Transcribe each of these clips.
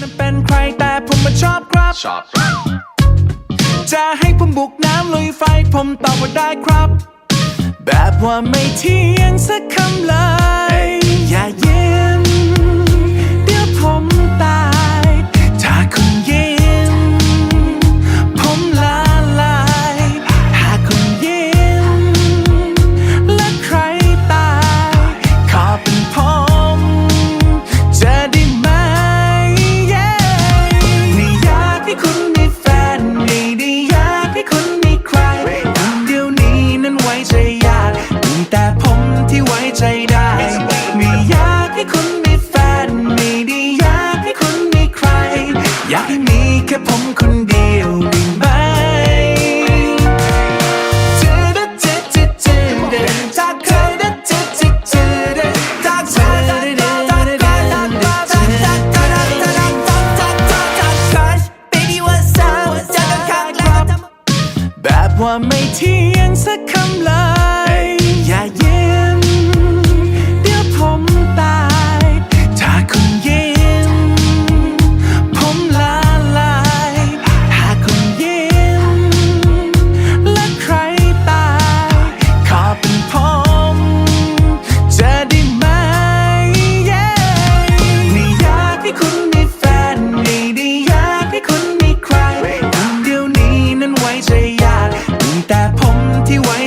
นั้นเป็นใครแต่ผมมันชอบครับบจะให้ผมบุกน้ำลุยไฟผมตอบว่าได้ครับ แบบว่าไม่เที่ยงสักคำเลยอย่าเย็น ว่าไม่เที่ยงสักคำลา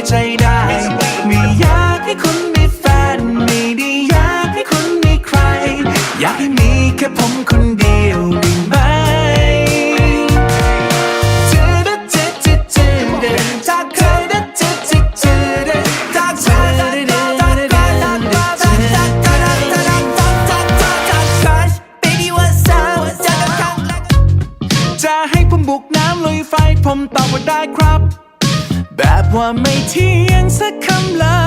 ใจได้ ไม่อยากให้คุณมีแฟน ไม่ได้อยากให้คุณมีใคร อยากให้มีแค่ผมคนเดียวได้ไหมถ้าจะให้ผมบุกน้ำลุยไฟผมตอบว่าได้ครับ แบบว่าไม่เที่ยงสักคำลา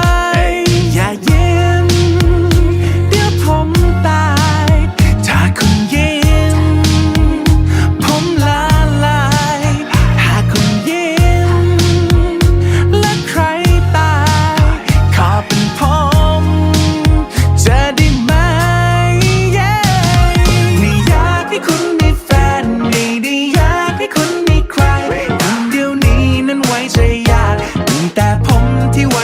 21